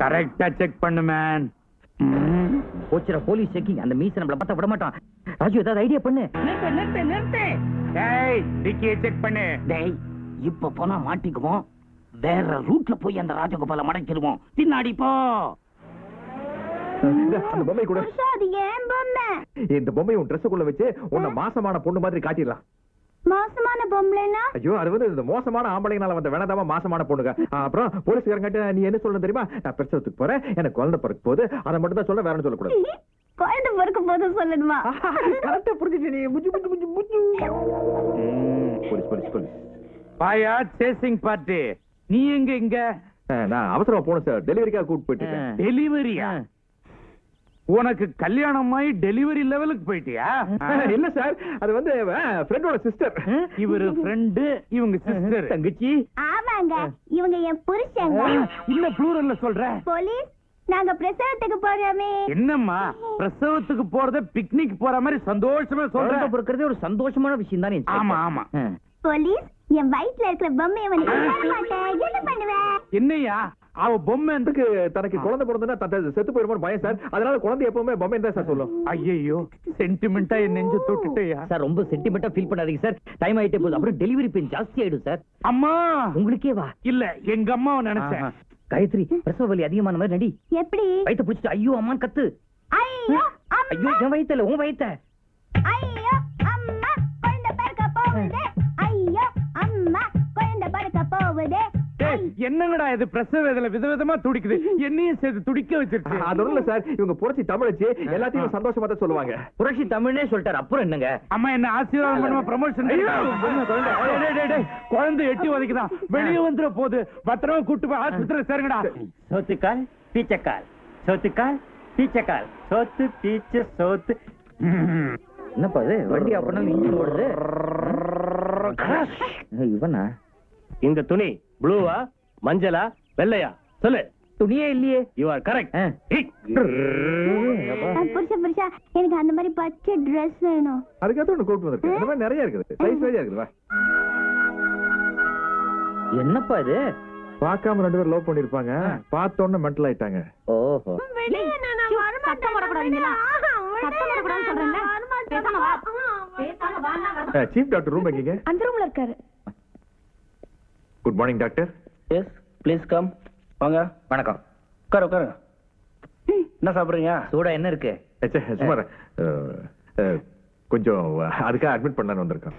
கரெக்டா செக் பண்ணு மேன் போச்சுடா போலீஸ் செக்கிங் அந்த மீச நம்மள பார்த்தா விட மாட்டான் ராஜு ஏதாவது ஐடியா பண்ணு. நிறுத்து நிறுத்து நிறுத்து. டேய் டிக்கியை செக் பண்ணு. டேய் இப்ப போனா மாட்டிக்குவோம். வேற ரூட்ல போய் அந்த ராஜகோபால மடக்கிடுவோம். பின்னாடி போ. அந்த பொம்மை கூட புருஷா அது ஏன் பொம்மை? இந்த பொம்மையை உன் ட்ரெஸ்ஸுக்குள்ள வச்சு உன்னை மாசமான பொண்ணு மாதிரி காட்டிடலாம். மோசமான பொம்பளைனா ஐயோ அது வந்து இந்த மோசமான ஆம்பளைங்கனால வந்த வேணாதாம மாசமான பொண்ணுங்க. அப்புறம் போலீஸ்காரங்கிட்ட நீ என்ன சொல்லணும் தெரியுமா? நான் பிரசவத்துக்கு போறேன் எனக்கு குழந்தை பிறக்க போகுது அதை மட்டும் தான் சொல்ல வேற ஒண்ணும் சொல்லக்கூடாது. குழந்தை பிறக்க போது சொல்லணுமா? கரெக்டா புரிஞ்சுட்டு நீ. முஜு முஜு முஜு முஜு ம், போலீஸ் போலீஸ் போலீஸ். பாயா சேசிங் பார்ட்டி நீ எங்க இங்க? நான் அவசரமா போகணும் சார். டெலிவரிக்காக கூப்பிட்டு போயிட்டு. டெலிவரியா? உனக்கு கல்யாணம் ஆகி டெலிவரி லெவலுக்கு போயிட்டியா? இல்ல சார்? அது வந்து ஃப்ரெண்டோட சிஸ்டர் இவரு ஃப்ரெண்டு இவங்க சிஸ்டர் தங்கச்சி. ஆமாங்க. இவங்க என் புருஷங்க. இல்ல ப்ளூரல்ல சொல்ற? போலீஸ் நாங்க பிரசவத்துக்கு போறோமே. என்னம்மா? பிரசவத்துக்கு போறத பிக்னிக் போற மாதிரி சந்தோஷமா சொல்ற? பிறக்கிறதே ஒரு சந்தோஷமான விஷயம் தானே ஆமா ஆமா. போலீஸ் என் வயித்துல இருக்கிற பொம்மையை வந்து என்ன பண்ணுவேன் என்னையா அவ பொம்மை அந்த அதுக்கு தனக்கு குழந்தை பிறந்தா தத்த செத்து போயிருமோன்னு பயம் சார். அதனால குழந்தை எப்பவுமே பொம்மை தான் சார் சொல்லும். ஐயோ சென்டிமெண்டா என் நெஞ்சு தொட்டுட்டேயா? சார் ரொம்ப சென்டிமெண்டா ஃபீல் பண்ணாதீங்க சார். டைம் ஆயிட்டே போகுது. அப்புறம் டெலிவரி பெயின் ஜாஸ்தி ஆயிடும் சார். அம்மா! உங்களுக்கே வா. இல்ல எங்க அம்மாவை நினைச்சேன். காயத்ரி பிரசவ வலி அதிகமான மாதிரி நடி. எப்படி? வயித்தை பிடிச்சிட்டு ஐயோ அம்மான்னு கத்து. ஐயோ ஐயோ அம்மா என் வயித்துல உன் வயித்த. ஐயோ அம்மா! குழந்தை பிறக்க போகுது. ஐயோ அம்மா! குழந்தை பிறக்க போகுது. என்னங்கடா இது? பிரசவ வேதனை விதவிதமா துடிக்குது. என்னையும் சேர்த்து துடிக்க வச்சிருச்சு. அது இல்ல சார். இவங்க புரட்சி தமிழச்சு எல்லாத்தையும் சந்தோஷமா தான் சொல்லுவாங்க. புரட்சி தமிழ்னே சொல்லிட்டாரு. அப்புறம் என்னங்க? அம்மா என்ன ஆசீர்வாதம் பண்ணுமா? ப்ரமோஷன் குழந்தை எட்டி உதைக்குதான் வெளியே வந்துட போகுது பத்திரமா கூட்டு போய் ஆஸ்பத்திரி சேருங்கடா. சோத்துக்கால் பீச்சக்கால். சோத்துக்கால் பீச்சக்கால். சோத்து பீச்ச சோத்து. என்னப்பா இது? வண்டி இன்ஜின் ஓடுது? ஏய், இவனா? இந்த துணி ப்ளூவா மஞ்சளா வெள்ளையா? சொல்லு. துணியே இல்லையே? யூ ஆர் கரெக்ட் புருஷா புருஷா எனக்கு அந்த மாதிரி பச்சை Dress வேணும். அதுக்காக ஒண்ணு கூப்பிட்டு வந்திருக்கேன். இந்த மாதிரி நிறைய இருக்குது. சைஸ் வேறையா இருக்குது. வா. என்னப்பா இது? பார்க்காம ரெண்டு பேரும் லவ் பண்ணிருப்பாங்க பார்த்த உடனே மென்டல் ஆயிட்டாங்க. ஓஹோ. சத்தம் போடக்கூடாதுங்களா சத்தம் போடக்கூடாதுன்னு சொல்றேன்ல. பேசாம வா. பேசாம வா சீஃப் டாக்டர் ரூம் எங்கீங்க அந்த ரூம்ல இருக்காரு. Good morning doctor yes please come வாங்க. வணக்கம். உட்காரு உட்காருங்க என்ன சாப்பிடுறீங்க? சூடா என்ன இருக்கு? ச்சே, சும்மா இரு. அஹ், அஹ், கொஞ்சம் அதுக்காக அட்மிட் பண்ணலான்னு வந்திருக்கோம்.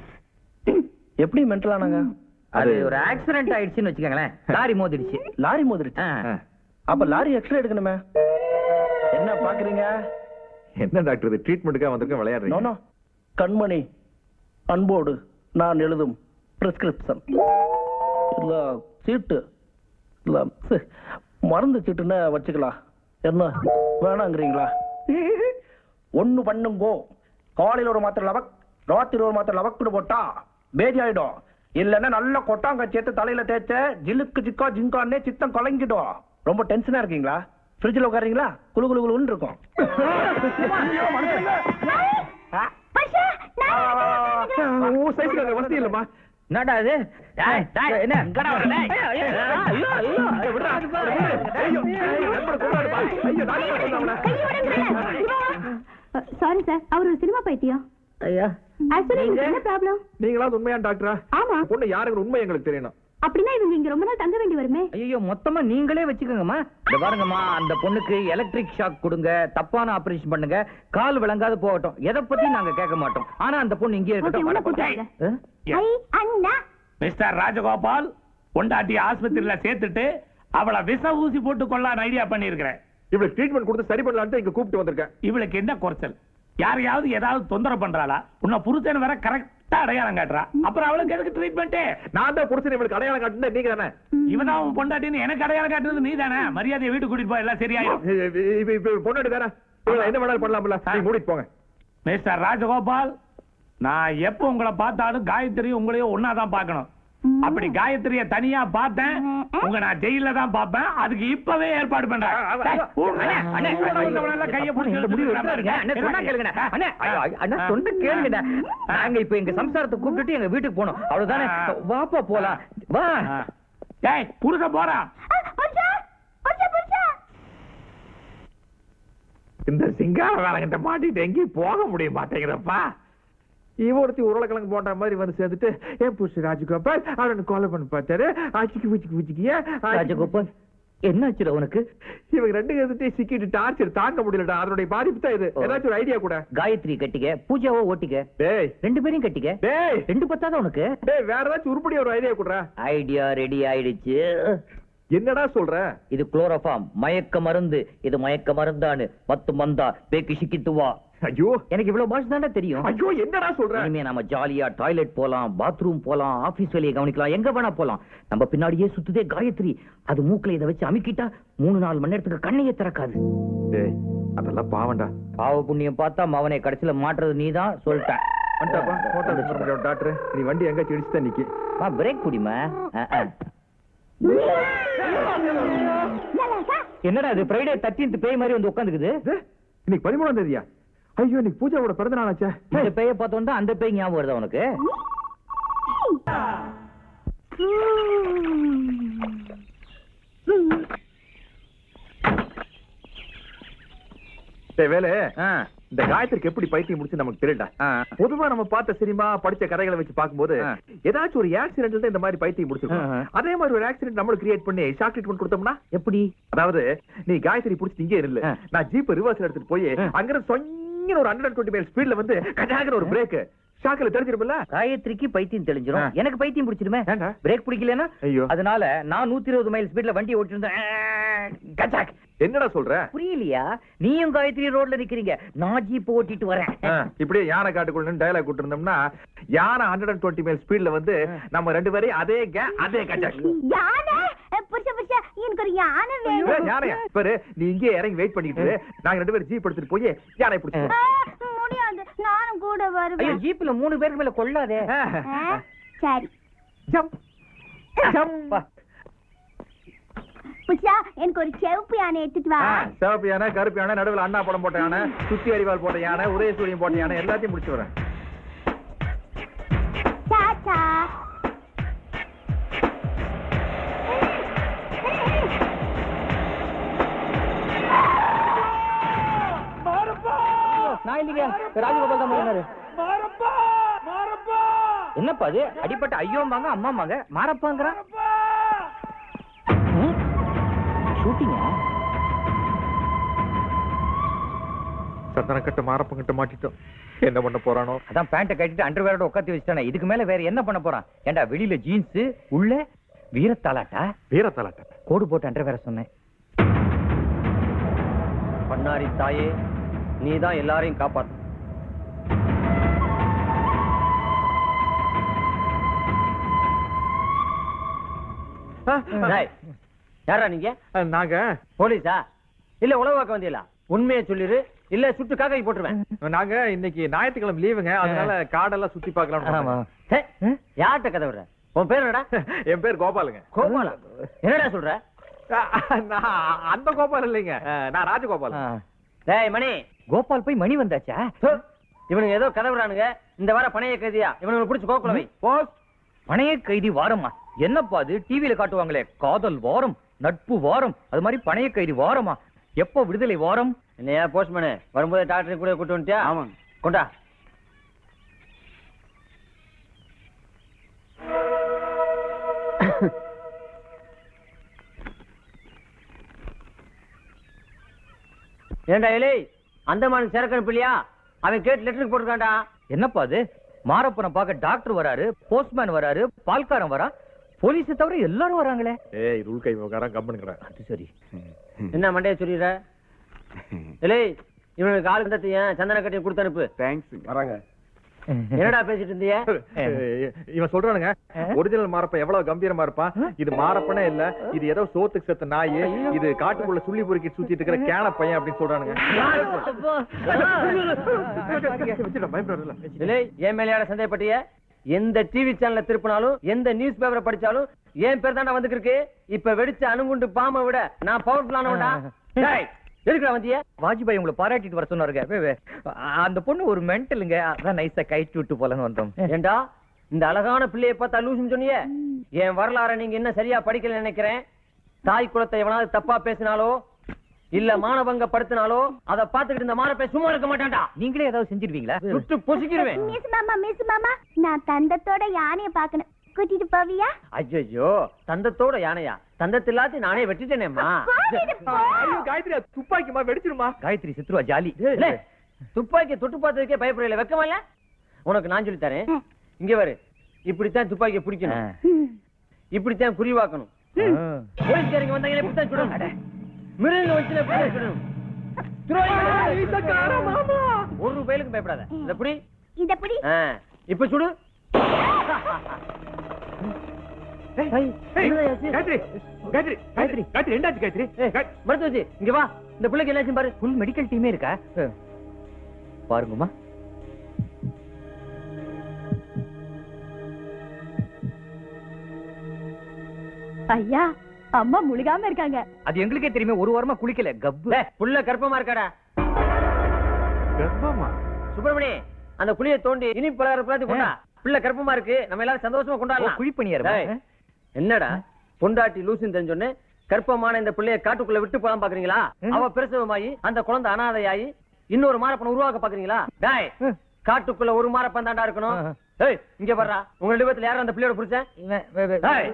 எப்படி மென்டல் ஆனாங்க? அது ஒரு ஆக்சிடென்ட் ஆயிடுச்சுன்னு வச்சுக்கோங்களேன். லாரி மோதிடுச்சு. லாரி மோதிருச்சு ஆ. அப்ப லாரி எக்ஸ்ரே எடுக்கணுமே. என்ன பாக்குறீங்க? என்ன டாக்டர் இது? ட்ரீட்மெண்ட்டுக்காக வந்திருக்கேன் நோ விளையாடுறீங்க நோ கண்மணி அன்போடு நான் எழுதும் பிரிஸ்கிரிப்ஷன் இல்ல சீட்டு. இல்ல மருந்து சீட்டுன்னு வச்சுக்கலாம். என்ன வேணாங்கிறீங்களா? ஒண்ணு பண்ணுங்கோ. காலையில ஒரு மாத்திரை லவக் ராத்திரி ஒரு மாத்திரை லவக்குன்னு போட்டா பேதி ஆயிடும். இல்லன்னா நல்ல கொட்டாங்க சேர்த்து தலையில தேய்ச்ச ஜிலுக்கு ஜிக்கா ஜிங்கான்னே சித்தம் கலங்கிடும். ரொம்ப டென்ஷனா இருக்கீங்களா? ஃப்ரிட்ஜில் உட்காரீங்களா குளு குளு குளுன்னு இருக்கும். ஓ சைஸ்ல வசதி இல்லம்மா. என்னடா டேய், என்ன. சாரி சார் அவர் ஒரு சினிமா பைத்தியம் ஐயா ஆக்சுவலி நீங்க? என்ன ப்ராப்ளம் நீங்களாவது உண்மையான டாக்டரா ஆமா. பொண்ணு யாருங்கிற உண்மை எங்களுக்கு தெரியணும் அப்படின்னா இவங்க இங்க ரொம்ப நாள் தங்க வேண்டி வருமே? ஐயோ மொத்தமா நீங்களே வச்சுக்கோங்கம்மா. இந்த பாருங்கம்மா அந்த பொண்ணுக்கு எலக்ட்ரிக் ஷாக் கொடுங்க தப்பான ஆபரேஷன் பண்ணுங்க கால் விளங்காது போகட்டும். எதை பத்தி நாங்க கேட்க மாட்டோம். ஆனா அந்த பொண்ணு இங்கே இருக்கட்டும். மிஸ்டர் ராஜகோபால் பொண்டாட்டி ஆஸ்பத்திரியில சேர்த்துட்டு அவளை விஷ ஊசி போட்டு கொள்ளான்னு ஐடியா பண்ணிருக்கிறேன் இவளுக்கு ட்ரீட்மெண்ட் கொடுத்து சரி பண்ணலான்ட்டு இங்க கூப்பிட்டு வந்திருக்கேன். இவளுக்கு என்ன குறைச்சல்? யாரையாவது ஏதாவது தொந்தரவு பண்றாளா? உன்னை புருஷன் வேற கரெக்டா அடையாளம் காட்டுறா. அப்புறம் அவளுக்கு எதுக்கு ட்ரீட்மெண்ட் நான் தான் புடிச்சு இவளுக்கு அடையாளம் காட்டுனா நீங்க தானே? இவன் அவன் பொண்டாட்டின்னு எனக்கு அடையாளம் காட்டுறது நீ தானே? மரியாதையை வீட்டுக்கு கூட்டிட்டு போய் எல்லாம் சரியாயிடும் பொண்ணு தானே? என்ன வேணாலும் பண்ணலாம்ல? நீங்க மூடிட்டு போங்க. மிஸ்டர் ராஜகோபால் நான் எப்ப உங்களை பார்த்தாலும் காயத்ரி உங்களையும் ஒன்னா தான் பார்க்கணும். அப்படி காயத்ரிய தனியா பார்த்தேன் உங்க நான் ஜெயில தான் பார்ப்பேன் அதுக்கு இப்பவே ஏற்பாடு பண்றேன் கையை சொன்னா கேளுங்கண்ணே. நாங்க இப்ப எங்க சம்சாரத்தை கூப்பிட்டுட்டு எங்க வீட்டுக்கு போனோம் அவ்வளவுதானே வாப்பா போலாம் வா டேய் புருஷ போறா புருஷா புருஷா புருஷா இந்த சிங்கார வேலைங்கிட்ட மாட்டிட்டு எங்கேயும் போக முடிய மாட்டேங்கிறப்பா இவ ஒருத்தி உருளைக்கிழங்கு போன்ற மாதிரி வந்து சேர்ந்துட்டு ஏன் புருஷ ராஜகோபால்? அவனை கொலை பண்ணி பார்த்தாரு. ஆச்சிக்கு பூச்சிக்கு பூச்சிக்கிய. ராஜகோபால் என்னாச்சுடா உனக்கு? இவங்க ரெண்டு பேர்த்திட்டையும் சிக்கிட்டு டார்ச்சர் தாங்க முடியலடா. அதனுடைய பாதிப்பு தான் இது. ஏதாச்சும் ஒரு ஐடியா கூட. காயத்ரி கட்டிக்க பூஜாவோ ஓட்டிக்க. டேய். ரெண்டு பேரையும் கட்டிக்க. டேய். ரெண்டு பத்தாதான் உனக்கு? டேய் வேற ஏதாச்சும் உருப்படி ஒரு ஐடியா கொடுறா? ஐடியா ரெடி ஆயிடுச்சு. என்னடா சொல்ற? இது குளோரோஃபார்ம் மயக்க மருந்து. இது மயக்க மருந்தானு மத்து மந்தா. பேக்கு சிக்கித்து வா. ஐயோ. எனக்கு இவ்வளவு பாஷை தானே தெரியும். ஐயோ என்னடா சொல்ற? இனிமே நம்ம ஜாலியா டாய்லெட் போலாம் பாத்ரூம் போலாம் ஆபீஸ் வேலையை கவனிக்கலாம் எங்க வேணா போலாம். நம்ம பின்னாடியே சுத்துதே காயத்ரி. அது மூக்குல இதை வச்சு அமுக்கிட்டா மூணு நாலு மணி நேரத்துக்கு கண்ணையே திறக்காது. டேய் அதெல்லாம் பாவம்டா. பாவ புண்ணியம் பார்த்தா மவனை கடைசியில மாட்டுறது நீதான் சொல்லிட்டேன். டாக்டர் நீ வண்டி எங்க இடிச்சு தான் நிக்கி. பிரேக் குடிமா என்னடா இது? ஃப்ரைடே தர்டீன்த் பேய் மாதிரி வந்து உட்காந்துக்குது. இது, இன்னைக்கு பதிமூணாம் தேதியா? ஐயோ இன்னைக்கு பூஜாவோட பிறந்த நாளாச்சே இந்த பேயை பார்த்து வந்தா அந்த பேய் ஞாபகம் வருதா உனக்கு வேலு இந்த காயத்திற்கு எப்படி பைத்தியம் முடிச்சு நமக்கு தெரியல. பொதுவா நம்ம பார்த்த சினிமா படிச்ச கதைகளை வச்சு பார்க்கும்போது. ஏதாச்சும் ஒரு ஆக்சிடென்ட்ல இந்த மாதிரி பைத்தியம் முடிச்சிருக்கோம். அதே மாதிரி ஒரு ஆக்சிடென்ட் நம்மளும் கிரியேட் பண்ணி ஷாக் ட்ரீட்மெண்ட் கொடுத்தோம்னா எப்படி அதாவது நீ காயத்ரி புடிச்சு இங்கே இல்ல. நான் ஜீப் ரிவர்ஸ் எடுத்துட்டு போய் ஆ. அங்க சொங்கின ஒரு ஹண்ட்ரட் டுவெண்ட்டி மைல் ஸ்பீட்ல வந்து கஜாகர ஒரு பிரேக் ஷாக்ல தெரிஞ்சிருமில்ல காயத்ரிக்கு பைத்தியம் தெளிஞ்சிரும். எனக்கு பைத்தியம் பிடிச்சிருமே? பிரேக் பிடிக்கலனா ஐயோ. அதனால நான் நூத்தி இருபது மைல் ஸ்பீட்ல வண்டி ஓட்டிட்டு இருந்தேன் கஜாக். என்னடா சொல்ற? புரியலையா? நீயும் காயத்ரி ரோட்ல நிக்கிறீங்க. நான் ஜீப் ஓட்டிட்டு வரேன். இப்படியே யானை காட்டுக்குள்ள டயலாக் விட்டு இருந்தோம்னா யானை ஹண்ட்ரட் அண்ட் டுவெண்ட்டி மைல் ஸ்பீட்ல வந்து நம்ம ரெண்டு பேரையும் அதே கே அதே கஜாக். யானை? புருஷ புருஷ எனக்கு ஒரு யானை ஏய், வேணும் யானையா? பாரு நீ இங்கே இறங்கி வெயிட் பண்ணிட்டு இரு. நாங்க ரெண்டு பேரும் ஜீப் எடுத்துட்டு போய் யானை பிடிச்சு ஆ, முடியாது. நானும் கூட ஐயோ வருவேன் ஜீப்ல மூணு பேருக்கு மேல கொள்ளாதே. ஆ, சரி. ஜம்ப். ஜம்ப். புஷா எனக்கு ஒரு செவப்பு யானை எடுத்துட்டு வா. சிவப்பு யானை கருப்பு யானை நடுவுல அண்ணா படம் போட்ட யானை சுத்தி அரிவாள் போட்ட யானை உதயசூரியன் போட்ட யானை எல்லாத்தையும் முடிச்சு வரேன். நான் இல்லைங்க. ராஜகோபால் தான் பண்ணாரு என்னப்பா அது? அடிப்பட்ட ஐயோம்பாங்க அம்மாம்பாங்க? மாரப்பாங்கிறான் ஷூட்டிங்க சந்தன கட்ட மாரப்பம் கிட்ட மாட்டிட்டோம். என்ன பண்ண போறானோ? அதான் பேண்ட்டை கட்டிட்டு அண்டர்வேரோட உட்காந்து வச்சுட்டானே. இதுக்கு மேல வேற என்ன பண்ண போறான்? ஏண்டா வெளியில ஜீன்ஸ் உள்ள வீரத்தாலாட்டா? வீரத்தலாட்டம் கோடு போட்டு அண்டர்வேர சொன்னேன். பண்ணாரி தாயே நீ தான் எல்லாரையும் காப்பாத்து. யாரா நீங்க? நாங்க. போலீஸா? இல்ல உளவு பார்க்க வந்தீங்களா? உண்மையை சொல்லிரு இல்ல சுட்டு காக்கை போட்டுருவேன். நாங்க இன்னைக்கு ஞாயிற்றுக்கிழமை லீவுங்க அதனால காடெல்லாம் சுத்தி பார்க்கலாம் யார்கிட்ட கதை விடுற? உன் பேர் என்னடா? என் பேர் கோபாலுங்க. கோபாலா? என்னடா சொல்ற? அந்த கோபால் இல்லைங்க. நான் ராஜகோபால். டேய் மணி. கோபால் போய் மணி வந்தாச்சா? இவனுங்க ஏதோ கதை விடுறானுங்க இந்த வார பணைய கைதியா? இவனுங்க பிடிச்சு கோக்குல வை. போஸ்ட் பணைய கைதி வாரமா என்னப்பா அது? டிவியில காட்டுவாங்களே. காதல் வாரம் நட்பு வாரம் அது மாதிரி பணைய கைதி வாரமா? எப்போ விடுதலை வாரம்? என்னையா போஸ்ட்மேனு வரும்போது டாக்டர் கூட கூட்டு வந்துட்டியா? ஆமா கொண்டா. ஏண்டா இலை அந்தமானுக்கு சரக்கு அனுப்பலையா அவன் கேட்டு லெட்டருக்கு போட்டிருக்கான்டா. என்னப்பா அது? மாரப்பனை பார்க்க டாக்டர் வராரு போஸ்ட்மேன் வராரு பால்காரன் வரா போலீஸ் தவிர எல்லாரும் வராங்களே. ஏய் ரூல் கை விவகாரம் கம்பெனிக்கிறேன் அது சரி. என்ன மண்டைய சொல்லிடுற? இலை இவனுக்கு ஆள் சந்தன கட்டி கொடுத்து அனுப்பு. தேங்க்ஸ் வராங்க. என்னடா பேசிட்டு இருந்தீங்க இவன் சொல்றானுங்க ஒரிஜினல் மாரப்ப எவ்வளவு கம்பீரமா இருப்பான்? இது மாரப்பனே இல்ல இது ஏதோ சோத்துக்கு செத்த நாய் இது காட்டுக்குள்ள சுள்ளி பொறுக்கி சுத்திட்டு இருக்கிற கேன பையன் அப்படின்னு சொல்றானுங்க. என் மேலையாட சந்தேகப்பட்டிய? எந்த டிவி சேனல்ல திருப்பினாலும் எந்த நியூஸ் பேப்பரை படிச்சாலும் என் பேர் தாண்டா வந்துருக்கு இப்ப வெடிச்ச அணுகுண்டு பாம்பை விட நான் பவர்ஃபுல்லானவன்டா டேய் எதுக்குடா வந்திய? வாஜ்பாய் உங்களை பாராட்டிட்டு வர சொன்னாருங்க. அந்த பொண்ணு ஒரு மென்டலுங்க. அதான் நைஸா கைட்டு விட்டு போலன்னு வந்தோம். ஏண்டா? இந்த அழகான பிள்ளைய பார்த்தா லூசுன்னு சொன்னியே? என் வரலாற நீங்க என்ன சரியா படிக்கல நினைக்கிறேன். தாய் குலத்தை எவனாவது தப்பா பேசினாலோ இல்ல மானபங்க படுத்தினாலோ அத பாத்துக்கிட்டு இந்த மானப்பை சும்மா இருக்க மாட்டான்டா. நீங்களே ஏதாவது செஞ்சிருவீங்களா? சுட்டு பொசுக்கிருவேன். மிஸ் மாமா மிஸ் மாமா. நான் தந்தத்தோட யானைய பார்க்கணும். கூட்டிட்டு போவியா? ஐயோ தந்தத்தோட யானையா? தந்தத்தில்லாத்தி நானே வெட்டிட்டேனேம்மா. போ. ஐயோ காயத்ரி அது துப்பாக்கிமா வெடிச்சிருமா காயத்ரி சித்ருவா ஜாலி. துப்பாக்கி தொட்டு பார்த்ததுக்கே பயப்படல வெக்கமா இல்ல? உனக்கு நான் சொல்லி தரேன் இங்க பாரு இப்படித்தான் துப்பாக்கியை பிடிக்கணும். இப்படித்தான் குறிவாக்கணும். போலீஸ்காரங்க வந்தாங்க இப்படித்தான் சுடணும். மிருகங்க வச்சு இப்படித்தான் சுடணும். ஒரு ரூபாயிலுக்கு பயப்படாத. இந்த புடி. இத புடி. ஆ, இப்ப சுடு. காயத்ரி காயத்ரி காயத்ரி. காயத்ரி என்னாச்சு காயத்ரி? மருத்துவ வச்சு இங்க வா. இந்த பிள்ளைக்கு என்னாச்சும் பாரு. ஃபுல் மெடிக்கல் டீமே இருக்கா? பாருங்கம்மா. ஐயா அம்மா முழுகாம இருக்காங்க. அது எங்களுக்கே தெரியுமே ஒரு வாரமா குளிக்கல. கப்பு. புள்ள கர்ப்பமா இருக்காடா? கர்ப்பமா? சுப்பிரமணி அந்த குழியை தோண்டி இனி பலகார பிளாத்தி கொண்டா. பிள்ளை கர்ப்பமா இருக்கு. நம்ம எல்லாரும் சந்தோஷமா கொண்டாடலாம். குழிப்பணியாரு என்னடா? பொண்டாட்டி லூசுன்னு தெரிஞ்சோன்னு கர்ப்பமான இந்த பிள்ளைய காட்டுக்குள்ள விட்டு போலாம் பாக்குறீங்களா? அவ பிரசவமாயி அந்த குழந்தை அனாதையாயி இன்னொரு மாரப்பனை உருவாக்க பாக்குறீங்களா? டேய் காட்டுக்குள்ள ஒரு மாரப்பன் தாண்டா இருக்கணும். ஏய் இங்க வர்றா உங்க ரெண்டு பேத்துல யாரும் அந்த பிள்ளையோட புருஷன் ஏய்,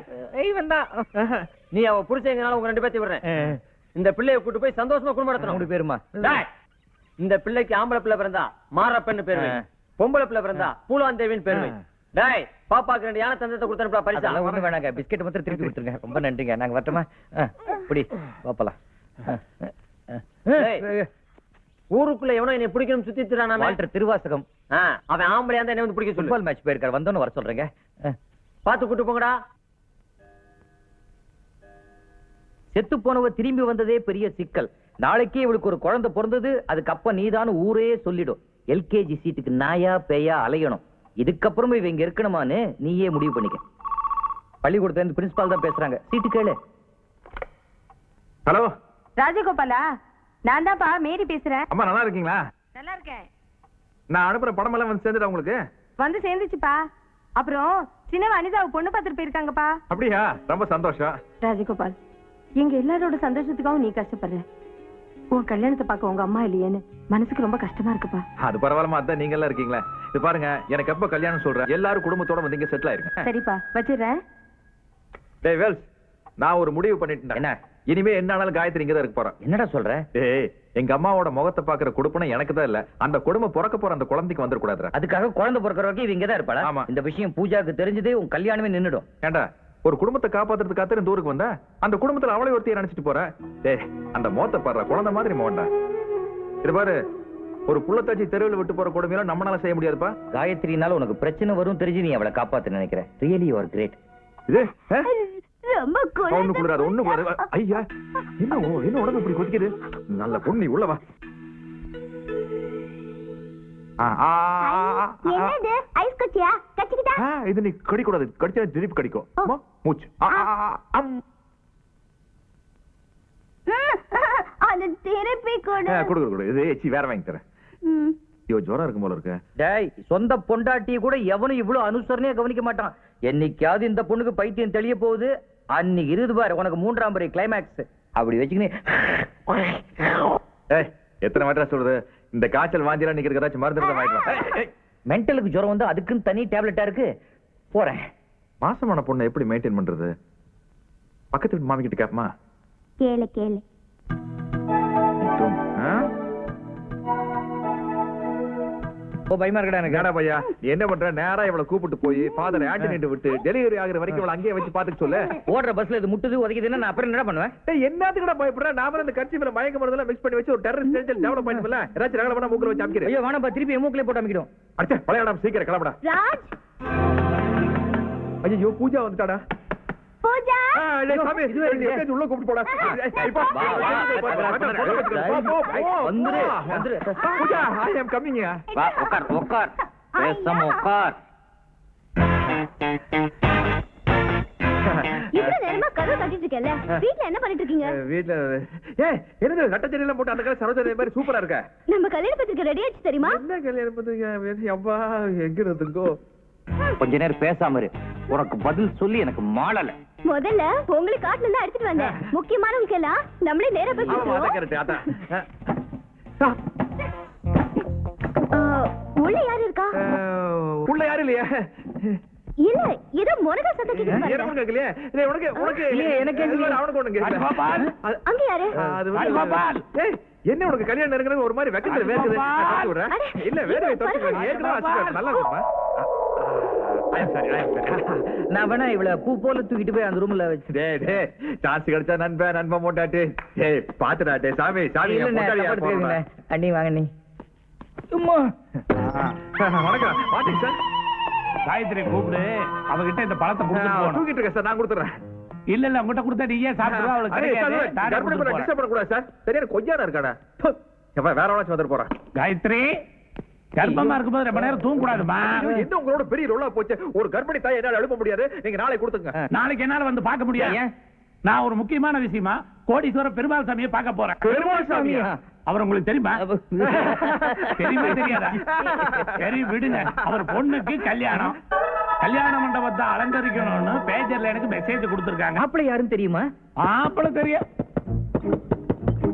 நீ அவ புருஷங்கனால உங்க ரெண்டு பேத்தையும் விடுறேன். இந்த பிள்ளைய கூட்டு போய் சந்தோஷமா குடும்பம் நடத்தணும். மூணு பேருமா? இந்த பிள்ளைக்கு ஆம்பளை பிள்ளை பிறந்தா மாரப்பன்னு பேரு. பொம்பளை பிள்ளை பிறந்தா பூலாந்தேவின்னு பேரு. டேய் பாப்பாக்கு ரெண்டு யானை தந்தத்தை கொடுத்தா பரிசா? ஒண்ணு வேணாங்க. பிஸ்கெட் மாத்திரம் திருப்பி கொடுத்துருங்க. ரொம்ப நன்றிங்க. நாங்க வரட்டுமா? இப்படி பாப்பலாம் ஊருக்குள்ள எவனோ என்னை பிடிக்கணும் சுத்தி திரானாமே வால்டர் திருவாசகம். அவன் ஆம்பளையா இருந்தா என்ன வந்து பிடிக்க சொல்லு. மேட்ச் போயிருக்காரு. வந்தோன்னு வர சொல்றேங்க. பாத்து கூட்டு போங்கடா. செத்து போனவ திரும்பி வந்ததே பெரிய சிக்கல். நாளைக்கே இவளுக்கு ஒரு குழந்தை பிறந்தது. அதுக்கப்புறம் நீதான் ஊரே சொல்லிடும். எல்கேஜி சீட்டுக்கு நாயா பேயா அலையணும். இதுக்கப்புறமும் இவ இங்க இருக்கணுமான்னு நீயே முடிவு பண்ணிக்க. பள்ளிக்கூடத்துல இருந்து பிரின்சிபால் தான் பேசுறாங்க. சீட்டு கேளு. ஹலோ. ராஜகோபாலா நான் தான்ப்பா மேரி பேசுறேன். அம்மா நல்லா இருக்கீங்களா? நல்லா இருக்கேன். நான் அனுப்புற படமெல்லாம் வந்து சேர்ந்துடா உங்களுக்கு? வந்து சேர்ந்துச்சுப்பா. அப்புறம் சின்ன அனிதாவை பொண்ணு பார்த்துட்டு போயிருக்காங்கப்பா. அப்படியா? ரொம்ப சந்தோஷம். ராஜகோபால் எங்க எல்லாரோட சந்தோஷத்துக்காகவும் நீ கஷ்டப்படுற. உன் கல்யாணத்தை பார்க்க உங்க அம்மா இல்லையேன்னு மனசுக்கு ரொம்ப கஷ்டமா இருக்குப்பா. அது பரவாயில்லமா அதான் நீங்க எல்லாம் இருக்கீங்களா. இது பாருங்க எனக்கு எப்ப கல்யாணம் சொல்றேன் எல்லாரும் குடும்பத்தோட வந்து இங்க செட்டில் ஆயிருங்க. சரிப்பா வச்சிடுறேன். டேய் வேல்ஸ் நான் ஒரு முடிவு பண்ணிட்டேன் என்ன? இனிமே என்ன ஆனாலும் காயத்ரி இங்க தான் இருக்க போறேன் என்னடா சொல்ற? டேய் எங்க அம்மாவோட முகத்தை பாக்குற கொடுப்பனை எனக்கு தான் இல்ல. அந்த குடும்பம் பிறக்க போற அந்த குழந்தைக்கு வந்துட கூடாதுடா அதுக்காக குழந்தை பிறக்கிற வரைக்கும் இவ இங்கதான் இருப்பாளா? ஆமா. இந்த விஷயம் பூஜாக்கு தெரிஞ்சதே உன் கல்யாணமே நின்னுடும். ஏண்டா? ஒரு குடும்பத்தை காப்பாத்துறதுக்காக இந்த ஊருக்கு வந்த அந்த குடும்பத்துல அவளை ஒருத்தைய நினைச்சிட்டு போற? டேய் அந்த மோத்த பாடுற குழந்தை மாதிரி மோண்டா இது பாரு ஒரு புள்ளத்தாச்சி தெருவில் விட்டு போற கொடுமையெல்லாம் நம்மளால செய்ய முடியாதுப்பா. காயத்ரினால உனக்கு பிரச்சனை வரும் தெரிஞ்சு நீ அவளை காப்பாத்த நினைக்கிற. ரியலி யுவர் கிரேட் இது ஆ? ரொம்ப ஒண்ணு குளிர் குளிராது ஒண்ணு. குளிராது ஐயா என்ன உ- என்ன உடம்பு இப்படி கொதிக்குது? நல்ல பொண்ணு. என்னது? கச்சிக்கிட்டா ஆ, இது நீ கடிக்கூடாது. கடிச்சா திருப்பி கடிக்கும். அம்மா, மூச்சு. அம். அது திருப்பி கொடு. குடு குடு குடு இது சி வேற வாங்கி தரேன். ம். ஐயோ ஜுரம் இருக்கும் போல இருக்கு. டேய் சொந்த பொண்டாட்டிய கூட எவனும் இவ்வளவு அனுசரணையா கவனிக்க மாட்டான். என்னைக்காவது இந்த பொண்ணுக்கு பைத்தியம் தெளிய போகுது. அன்னைக்கு இருது பாரு உனக்கு மூன்றாம் பறை கிளைமேக்ஸ் அப்படி வச்சுக்கினே. எத்தனை வாட்டா சொல்றது? இந்த காய்ச்சல் வாந்திலாம் நிக்கிறதுக்கு ஏதாச்சும் மருந்து இருந்தா மென்டலுக்கு ஜுரம் வந்து அதுக்குன்னு தனி டேப்லெட்டா இருக்கு. போறேன். மாசமான பொண்ணை எப்படி மெயின்டைன் பண்றது? பக்கத்து வீட்டு மாமி கிட்ட கேப்பமா? கேளு கேளு. பயமா இருக்கடா எனக்கு. என்னடா பையா? நீ என்ன பண்ற? நேரா இவளை கூப்பிட்டு போய் ஃபாதர் ஆண்டனிட்டு விட்டு டெலிவரி ஆகுற வரைக்கும் இவளை அங்கேயே வச்சு பாத்துக்க சொல்லு. ஓடுற பஸ்ல இது முட்டுது உதைக்குதுன்னா நான் அப்புறம் என்ன பண்ணுவேன்? டேய் என்னத்துக்குடா பயப்படுற? நாம இந்த கட்சி மேல மயக்க மருந்தெல்லாம் மிக்ஸ் பண்ணி வச்சு ஒரு டெரரிஸ்ட் ஏஜென்ட் டெவலப் பண்ணிப்பல ஏதாச்சும் ரகல பண்ணா மூக்குல வச்சு அமைக்கிறேன். ஐயோ வேணாம்பா திருப்பி மூக்கிலே போட்டு அமைக்கிடும் அச்சா பழைய சீக்கிரம் கிளம்புடா. ராஜ்! ஐயோ பூஜா வந்துட்டாடா. பூஜா? சாமி, இது உள்ள கூப்பிட்டு போடா. வந்துரு, போ. வந்துரு. Pooja, I am coming. வா உட்கார் உட்கார் பேசாம உட்கார் இவ்வளவு நேரமா கதவு கட்டிட்டு இருக்கேன்ல. வீட்ல என்ன பண்ணிட்டு இருக்கீங்க? வீட்டுல ஏய் என்னது நட்டச்செடி எல்லாம் போட்டு அந்த கால சரோஜரி மாதிரி சூப்பரா இருக்க? நம்ம கல்யாண பத்திரிக்கை ரெடி ஆச்சு தெரியுமா? என்ன அப்பா எங்க இருந்துங்கோ கொஞ்ச நேரம் பேசாம இரு. உனக்கு பதில் சொல்லி எனக்கு மாளல. முதல்ல உங்களுக்கு காட்டுல இருந்து அடிச்சிட்டு வந்தேன். முக்கியமானவங்களுக்கு எல்லாம் நம்மளே நேரா ஆ, உள்ள யாரு இருக்கா? உள்ள யாரும் இல்லையா? இல்ல ஏதோ முருகா சத்தம் கேக்குது இல்ல உனக்கு உனக்கு இல்லையே, எனக்கு. அவனுக்கு ஒண்ணு. அது- அங்க யாரு? அது. வந்து ஏய் என்ன உனக்கு கல்யாணம் நெருங்குறது ஒரு மாதிரி வெக்கத்துல. அட, இல்ல தொட்டு வச்சுக்கோ. நல்லா இருக்குமா? நான் வேணா இவள பூ போல தூக்கிட்டு போய் அந்த ரூம்ல வச்சு டேய் டேய் சான்ஸ் கிடைச்சா நண்பன் நண்பன் மோட்டாட்டு. டேய் பாத்துடா டேய் சாமி சாமி என் இல்லண்ணே, பொண்டாட்டியா தப்பா எடுத்துக்காதீங்கண்ணே. போடுறா. அண்ணி வாங்க அண்ணி. வணக்கம் வாட்டிங் சார். காயத்ரி கூப்பிடு. அவகிட்ட இந்த பழத்தை கொடுத்துட்டு போகணும். தூக்கிட்டு இருக்கேன் சார் நான் கொடுத்துறேன். இல்ல இல்ல உங்ககிட்ட கொடுத்தா நீயே சாப்பிடுவா? அவளுக்கு கற்பனை பண்ண. டிஸ்டர்ப் பண்ணக்கூடாது சார். சரியான கொஞ்சம் இருக்காடா. வேற வந்துட்டு போறான் காயத்ரி கர்ப்பமா இருக்கும்போது ரொம்ப நேரம் தூங்க கூடாதுமா என்ன உங்களோட பெரிய ரோலா போச்சு? ஒரு கர்ப்பிணி தாய் என்னால எழுப்ப முடியாது. நீங்க நாளை கொடுத்துங்க. நாளைக்கு என்னால வந்து பார்க்க முடியாது. நான் ஒரு முக்கியமான விஷயமா கோடீஸ்வர பெருமாள் சாமியை பார்க்க போறேன். பெருமாள் சாமியா? அவர் உங்களுக்கு தெரியுமா? தெரியுமா தெரியாதா? சரி விடுங்க. அவர் பொண்ணுக்கு கல்யாணம். கல்யாண மண்டபத்தை அலங்கரிக்கணும்னு பேஜர்ல எனக்கு மெசேஜ் கொடுத்துருக்காங்க. மாப்பிள்ளை யாருன்னு தெரியுமா? மாப்பிள தெரியும்.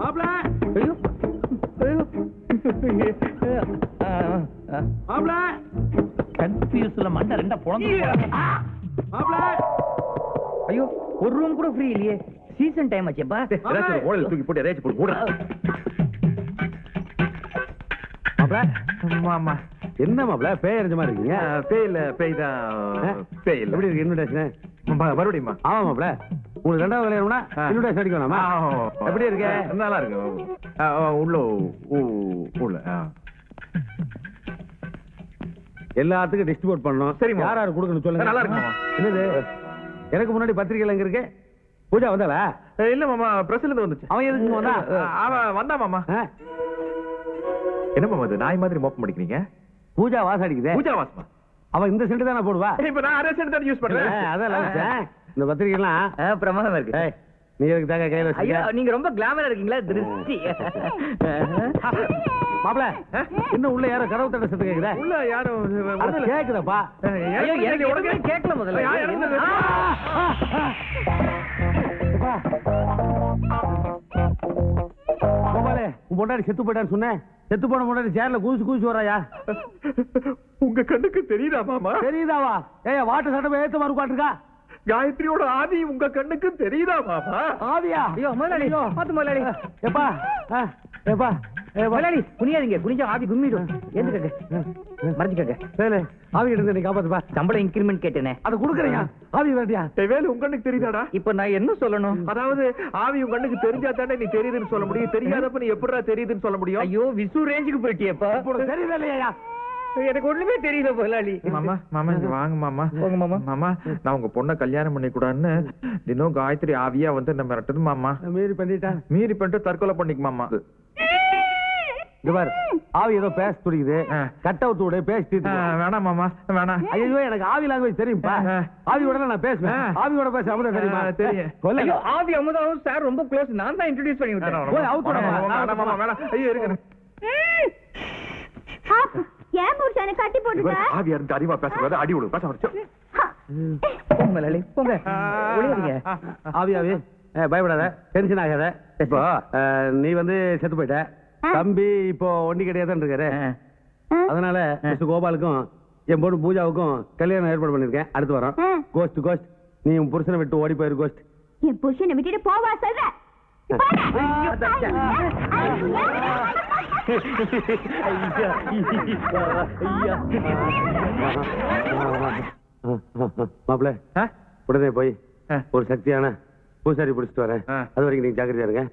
மாப்பிள ஐயோ! ஐயோ! மாப்பிள! கன்ஃபியூஸ்ல மண்டை ரெண்டா புலந்து ஐயோ! ஒரு ரூம் கூட ஃப்ரீ இல்லையே. சீசன் டைம் ஆச்சேப்பா. ஏதாச்சும் ஓலையில தூக்கி போட்டு ஏதாச்சும் போட்டு மூடுறா. ஆமா என்ன மாப்ள பேய் அறிஞ்ச மாதிரி இருக்கீங்க? பேய் இல்ல பேய் தான். பேய் இல்ல. எப்படி இருக்கு? இன்விடேஷன் மறுபடியுமா ஆமா மாப்ள உங்களுக்கு ரெண்டாவது கல்யாணம்னா. இன்விடேஷன் அடிக்க வேணாமா? எப்படி இருக்க? நல்லா இருக்கு. உள்ள உள்ள ஆ. எல்லாத்துக்கும் டிஸ்ட்ரிபியூட் பண்ணணும். சரிம்மா. யார் யார் கொடுக்கணும் சொல்லுங்க. நல்லா இருக்கும்மா. என்னது? எனக்கு முன்னாடி பத்திரிக்கைல எங்க இருக்கு? பூஜா வந்தாளா? இல்ல மாமா பிரஸ்ல இருந்து வந்துச்சு. அவன் எதுக்கு வந்தா அவன் வந்தா மாமா? என்ன மாமா இது? நாய் மாதிரி மோப்பம் அடிக்கிறீங்க? பூஜா வாசம் அடிக்குதே. பூஜா வாசமா? அவன் இந்த சென்ட் தானே போடுவா? இப்ப நான் அரே சென்ட் தான் யூஸ் பண்றேன். அதான் இந்த பத்திரிக்கைலாம் ஆ, பிரமாதமா இருக்கு. நீ எதுக்கு தாங்க கையில நீங்க ரொம்ப கிளாமரா இருக்கீங்களா திருஷ்டி. மாப்ள இன்னும் உள்ள யாரோ கடவு தட்ட சத்து கேக்குதா? உள்ள அட, கேக்குதப்பா. ஐயோ எனக்கு உடனே கேட்கல முதல்ல. கோபாலு, உன் பொண்டாட்டி செத்து போயிட்டான்னு சொன்னேன் செத்து போன பொண்டாட்டி சேர்ல குதிச்சு குதிச்சு வராயா உங்க கண்ணுக்கு தெரியுதா மாமா? தெரியுதாவா? ஏய் வாட்டு சட்டை ஏத்த மாதிரி உட்காந்துருக்கா காயத்ரியோட ஆதி உங்க கண்ணுக்கு தெரியுதா மாமா? ஆவியா? ஐயோ முதலாளி பாத்து முதலாளி. எப்பா? எப்பா. முதலாளி குனியாதீங்க. குனிஞ்சா ஆவி கும்மிடும். ஏந்துக்கங்க. மறைஞ்சுக்கங்க. வேலு, ஆவி எடுத்து நீ காப்பாத்துப்பா. சம்பளம் இன்கிரிமெண்ட் கேட்டேனே. அதை கொடுக்குறியா ஆவி வேண்டியா? வேலு உங்க கண்ணுக்கு தெரியுதாடா? இப்ப நான் என்ன சொல்லணும்? அதாவது ஆவி உங்க கண்ணுக்கு தெரிஞ்சா தானே நீ தெரியுதுன்னு சொல்ல முடியும். தெரியாதப்ப நீ எப்படிடா தெரியுதுன்னு சொல்ல முடியும்? ஐயோ விசு ரேஞ்சுக்கு போயிட்டியப்பா. தெரியவே இல்லையா எனக்கு ஒண்ணுமே தெரியல முதலாளி. மாமா மாமா இங்க வாங்க மாமா. போங்க மாமா. மாமா நான் உங்க பொண்ணை கல்யாணம் பண்ணி கூடாதுன்னு தினம் காயத்ரி ஆவியா வந்து என்ன மிரட்டுது மாமா. மீறி பண்ணிட்டேன். மீறி பண்ணிட்டு தற்கொலை பண்ணிக்கு மாமா. பாரு ஆவி ஏதோ பேச துடிக்குது. கட் அவுட் விடு பேசி வேணாம் மாமா வேணாம். ஐயோ எனக்கு ஆவி லாங்குவேஜ் தெரியும்பா. ஆவியோட நான் பேசுவேன். ஆ. ஆவியோட பேச அமுதா தெரியுமா? தெரியும். ஆவி அமுதாவும் சார் ரொம்ப க்ளோஸ் நான் தான் இன்ட்ரோடியூஸ் பண்ணி விட்டேன். வேணாம், வேணாம், வேணாம். ஐயோ இருக்கு ஏன் புருஷனை கட்டி போட்டுட்ட ஆவியா இருந்து அறிவா பேசுறது அடி விடு பேச வச்சு போங்க முதலாளி போங்க ஒளியாதீங்க ஆவி ஆவி ஏ, பயப்படாத டென்ஷன் ஆகாத இப்போ நீ வந்து செத்து போயிட்ட தம்பி இப்போ ஒண்டி கிடையாதான் இருக்காரு அதனால மிஸ்டர் கோபாலுக்கும் என் பொண்ணு பூஜாவுக்கும் கல்யாணம் ஏற்பாடு பண்ணிருக்கேன் அடுத்து வரோம். கோஸ்ட் கோஸ்ட் நீ உன் புருஷனை விட்டு ஓடி போயிரு கோஸ்ட் என் புருஷனை விட்டுட்டு போவா சொல்ற மாப்பிள்ள? உடனே போய். ஒரு சக்தியான பூசாரி பிடிச்சிட்டு வரேன். அது வரைக்கும் நீங்க ஜாக்கிரதையா இருங்க